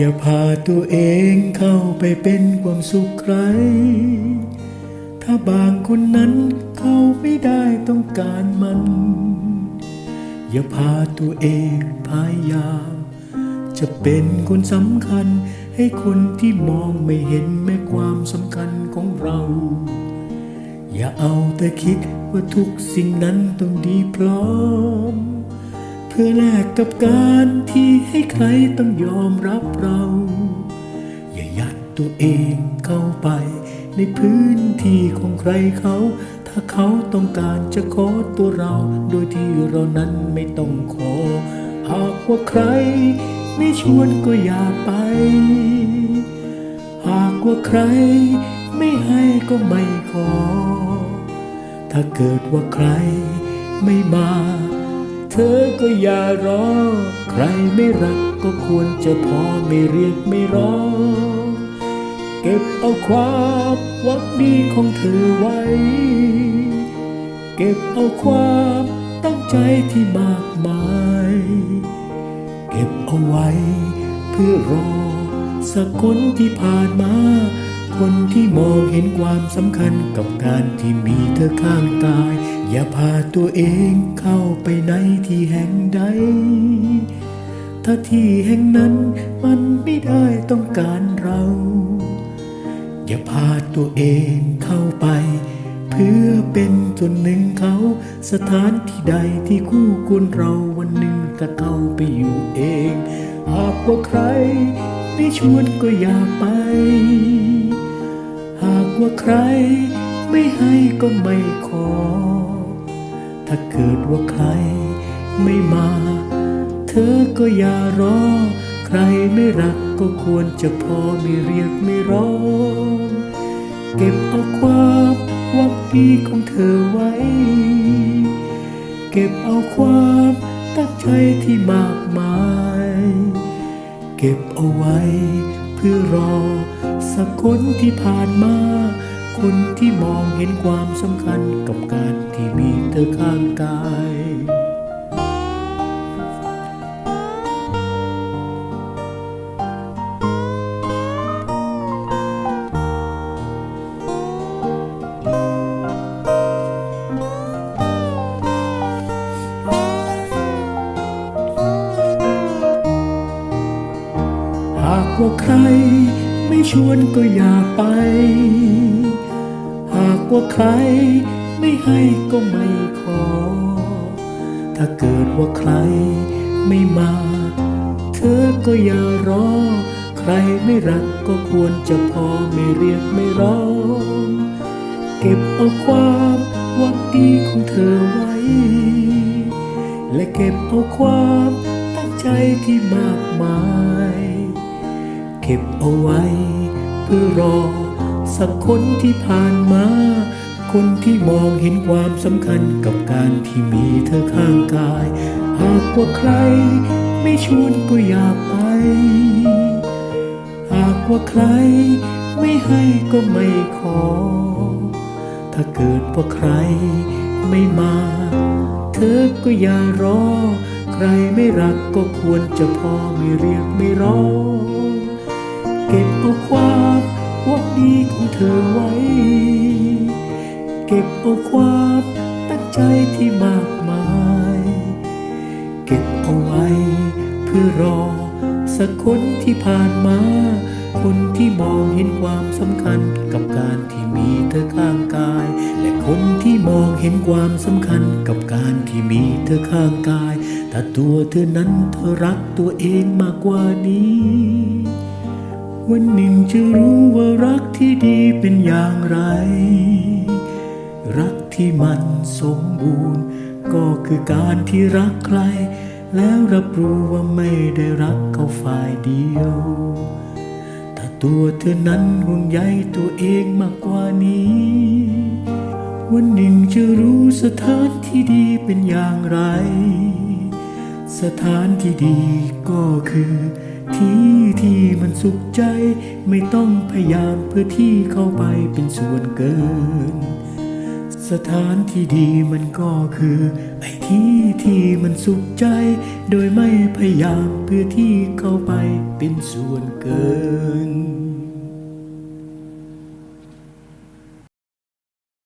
อย่าพาตัวเองเข้าไปเป็นความสุขใคร ถ้าบางคนนั้นเขาไม่ได้ต้องการมัน อย่าพาตัวเองพยายามจะเป็นคนสำคัญให้คนที่มองไม่เห็นแม้ความสำคัญของเรา อย่าเอาแต่คิดว่าทุกสิ่งนั้นต้องดีพร้อม เพื่อแลกกับการที่ให้ ครต้องยอมรับเรา อย่ายัดตัวเองเข้าไป ในพื้นที่ของใครเขา ถ้าเขาต้องการจะขอตัวเรา โดยที่เรานั้นไม่ต้องขอ หากว่าใครไม่ชวนก็อย่าไป หากว่าใครไม่ให้ก็ไม่ขอ ถ้าเกิดว่าใครไม่มา อก็อย่ารอ ใครไม่รักก็ควรจะพอไม่เรียกไม่ร้อง เก็บเอาความหวังดีของเธอไว้ เก็บเอาความตั้งใจที่มากมาย เก็บเอาไว้ เพื่อรอ สักคนที่ผ่านมา คนที่มองเห็นความสำคัญกับการที่มีเธอข้างกาย อย่าพาตัวเองเข้าไปในที่แห่งใด ถ้าที่แห่งนั้นมันไม่ได้ต้องการเรา อย่าพาตัวเองเข้าไป เพื่อเป็นส่วนหนึ่งเขาสถานที่ใดที่คู่ควรเราวันหนึ่งจะเข้าไปอยู่เอง หากว่าใครไม่ชวนก็อย่าไป หากว่าใครไม่ให้ก็ไม่ขอ ถ้าเกิดว่าใครไม่มา เธอก็อย่ารอ ใครไม่รักก็ควรจะพอไม่เรียกไม่ร้อง เก็บเอาความหวังดีของเธอไว้ เก็บเอาความตั้งใจที่มากมาย เก็บเอาไว้เพื่อรอสักคนที่ผ่านมา คนที่มองเห็นความสำคัญกับการที่มีเธอข้างกายหากว่าใครไม่ชวนก็อย่าไปากว่าใคร ไม่ให้ก็ไม่ขอ ถ้าเกิดว่าใครไม่มา เธอก็อย่ารอ ใครไม่รักก็ควรจะพอไม่เรียกไม่ร้อง เก็บเอาความหวังดีของเธอไว้ และเก็บเอาความตั้งใจที่มากมาย เก็บเอาไว้เพื่อรอ สักคนที่ผ่านมา คนที่มองเห็นความสำคัญกับการที่มีเธอข้างกาย หากว่าใครไม่ชวนก็อย่าไป หากว่าใครไม่ให้ก็ไม่ขอ ถ้าเกิดว่าใครไม่มา เธอก็อย่ารอ ใครไม่รักก็ควรจะพอไม่เรียกไม่ร้อง เก็บเอาความ ธอไว้ เก็บเอาความตั้งใจที่มากมาย เก็บเอาไว้ เพื่อรอสักคนที่ผ่านมา คนที่มองเห็นความสำคัญกับการที่มีเธอข้างกาย และคนที่มองเห็นความสำคัญกับการที่มีเธอข้างกาย ถ้าตัวเธอนั้นเธอรักตัวเองมากกว่านี้ วันหนึ่งจะรู้ว่ารักที่ดีเป็นอย่างไร รักที่มันสมบูรณ์ ก็คือการที่รักใคร แล้วรับรู้ว่าไม่ได้รักเขาฝ่ายเดียว ถ้าตัวเธอนั้นห่วงใยตัวเองมากกว่านี้ วันหนึ่งจะรู้สถานที่ดีเป็นอย่างไร สถานที่ดีก็คือที่ที่ สุขใจ ไม่ต้องพยายามเพื่อที่เข้าไปเป็นส่วนเกิน สถานที่ดีมันก็คือ ไอ้ที่ที่มันสุขใจ โดยไม่พยายามเพื่อที่เข้าไปเป็นส่วนเกิน